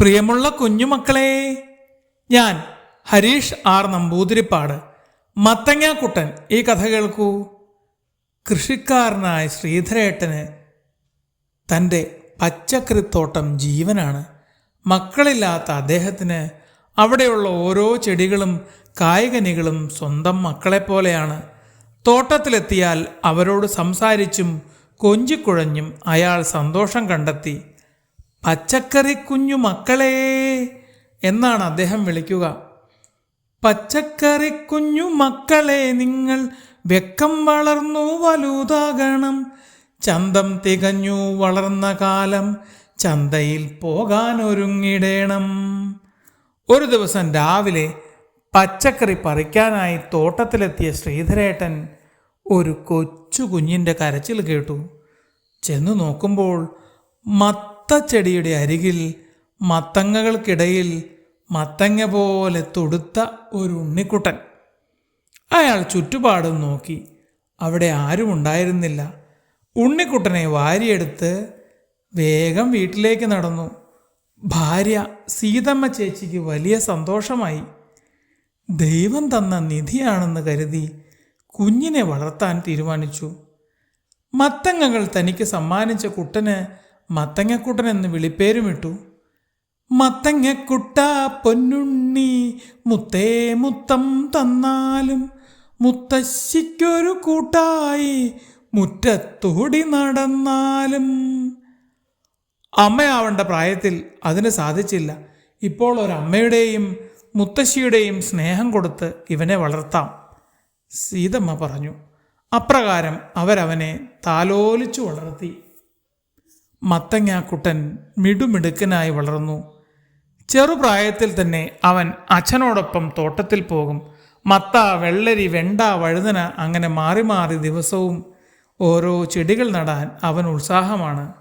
പ്രിയമുള്ള കുഞ്ഞുമക്കളെ ഞാൻ ഹരീഷ് ആർ നമ്പൂതിരിപ്പാട് മത്തങ്ങാക്കുട്ടൻ ഈ കഥ കേൾക്കൂ. കൃഷിക്കാരനായ ശ്രീധരേട്ടന് തന്റെ പച്ചക്കറിത്തോട്ടം ജീവനാണ്. മക്കളില്ലാത്ത അദ്ദേഹത്തിന് അവിടെയുള്ള ഓരോ ചെടികളും കായികനികളും സ്വന്തം മക്കളെപ്പോലെയാണ്. തോട്ടത്തിലെത്തിയാൽ അവരോട് സംസാരിച്ചും കൊഞ്ചിക്കുഴഞ്ഞും അയാൾ സന്തോഷം കണ്ടെത്തി. പച്ചക്കറി കുഞ്ഞു മക്കളെ എന്നാണ് അദ്ദേഹം വിളിക്കുക. പച്ചക്കറി കുഞ്ഞു മക്കളെ നിങ്ങൾ വെക്കം വളർന്നു വലുതാകണം. ചന്തം തികഞ്ഞു വളർന്ന കാലം ചന്തയിൽ പോകാൻ ഒരുങ്ങിടേണം ഒരു ദിവസം രാവിലെ പച്ചക്കറി പറിക്കാനായി തോട്ടത്തിലെത്തിയ ശ്രീധരേട്ടൻ ഒരു കൊച്ചു കുഞ്ഞിന്റെ കരച്ചിൽ കേട്ടു. ചെന്നു നോക്കുമ്പോൾ മത്തച്ചെടിയുടെ അരികിൽ മത്തങ്ങകൾക്കിടയിൽ മത്തങ്ങ പോലെ തൊടുത്ത ഒരു ഉണ്ണിക്കുട്ടൻ. അയാൾ ചുറ്റുപാടും നോക്കി. അവിടെ ആരും ഉണ്ടായിരുന്നില്ല. ഉണ്ണിക്കുട്ടനെ വാരിയെടുത്ത് വേഗം വീട്ടിലേക്ക് നടന്നു. ഭാര്യ സീതമ്മ ചേച്ചിക്ക് വലിയ സന്തോഷമായി. ദൈവം തന്ന നിധിയാണെന്ന് കരുതി കുഞ്ഞിനെ വളർത്താൻ തീരുമാനിച്ചു. മത്തങ്ങകൾ തനിക്ക് സമ്മാനിച്ച കുട്ടന് മത്തങ്ങക്കുട്ടൻ എന്ന് വിളിപ്പേരുമിട്ടു മത്തങ്ങക്കുട്ട പൊന്നുണ്ണി മുത്തേ മുത്തം തന്നാലും മുത്തശ്ശിക്കൊരു കൂട്ടായി മുറ്റത്തൂടി നടന്നാലും. അമ്മയാവേണ്ട പ്രായത്തിൽ അതിന് സാധിച്ചില്ല. ഇപ്പോൾ ഒരമ്മയുടെയും മുത്തശ്ശിയുടെയും സ്നേഹം കൊടുത്ത് ഇവനെ വളർത്താം. സീതമ്മ പറഞ്ഞു. അപ്രകാരം അവരവനെ താലോലിച്ചു വളർത്തി. മത്തങ്ങാക്കുട്ടൻ മിടുമിടുക്കനായി വളർന്നു. ചെറുപ്രായത്തിൽ തന്നെ അവൻ അച്ഛനോടൊപ്പം തോട്ടത്തിൽ പോകും. മത്ത വെള്ളരി വെണ്ട വഴുതന അങ്ങനെ മാറി മാറി ദിവസവും ഓരോ ചെടികൾ നടാൻ അവൻ ഉത്സാഹമാണ്.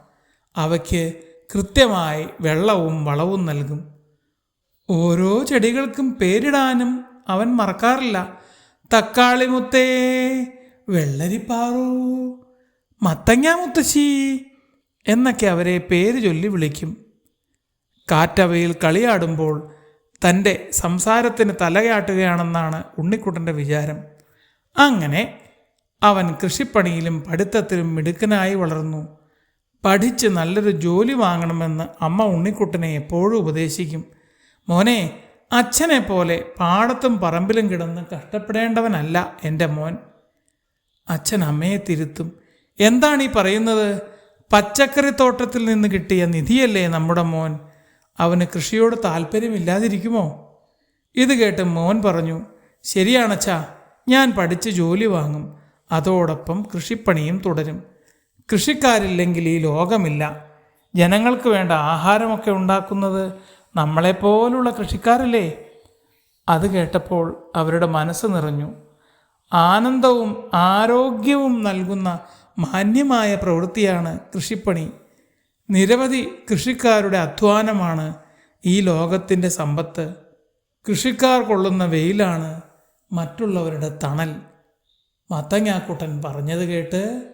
അവയ്ക്ക് കൃത്യമായി വെള്ളവും വളവും നൽകും. ഓരോ ചെടികൾക്കും പേരിടാനും അവൻ മറക്കാറില്ല. തക്കാളി മുത്തേ വെള്ളരിപ്പാറു മത്തങ്ങ മുത്തശ്ശി എന്നൊക്കെ അവരെ പേര് ചൊല്ലി വിളിക്കും. കാറ്റവയിൽ കളിയാടുമ്പോൾ തന്റെ സംസാരത്തിന് തലയാട്ടുകയാണെന്നാണ് ഉണ്ണിക്കുട്ടന്റെ വിചാരം. അങ്ങനെ അവൻ കൃഷിപ്പണിയിലും പഠിത്തത്തിലും മിടുക്കനായി വളർന്നു. പഠിച്ച് നല്ലൊരു ജോലി വാങ്ങണമെന്ന് അമ്മ ഉണ്ണിക്കുട്ടനെ എപ്പോഴും ഉപദേശിക്കും. മോനെ അച്ഛനെ പോലെ പാടത്തും പറമ്പിലും കിടന്ന് കഷ്ടപ്പെടേണ്ടവനല്ല എന്റെ മോൻ. അച്ഛൻ അമ്മയെ തിരുത്തും. എന്താണ് ഈ പറയുന്നത്? പച്ചക്കറി തോട്ടത്തിൽ നിന്ന് കിട്ടിയ നിധിയല്ലേ നമ്മുടെ മോൻ? അവന് കൃഷിയോട് താല്പര്യമില്ലാതിരിക്കുമോ ഇത് കേട്ട് മോൻ പറഞ്ഞു ശരിയാണച്ചാ ഞാൻ പഠിച്ച് ജോലി വാങ്ങും. അതോടൊപ്പം കൃഷിപ്പണിയും തുടരും. കൃഷിക്കാരില്ലെങ്കിൽ ഈ ലോകമില്ല. ജനങ്ങൾക്ക് വേണ്ട ആഹാരമൊക്കെ ഉണ്ടാക്കുന്നത് നമ്മളെപ്പോലുള്ള കൃഷിക്കാരല്ലേ? അത് കേട്ടപ്പോൾ അവരുടെ മനസ്സ് നിറഞ്ഞു. ആനന്ദവും ആരോഗ്യവും നൽകുന്ന മാന്യമായ പ്രവൃത്തിയാണ് കൃഷിപ്പണി. നിരവധി കൃഷിക്കാരുടെ അധ്വാനമാണ് ഈ ലോകത്തിന്റെ സമ്പത്ത്. കൃഷിക്കാർ കൊള്ളുന്ന വെയിലാണ് മറ്റുള്ളവരുടെ തണൽ. മത്തങ്ങാക്കുട്ടൻ പറഞ്ഞത് കേട്ട്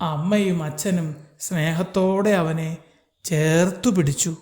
അമ്മയും അച്ഛനും സ്നേഹത്തോടെ അവനെ ചേർത്തു പിടിച്ചു.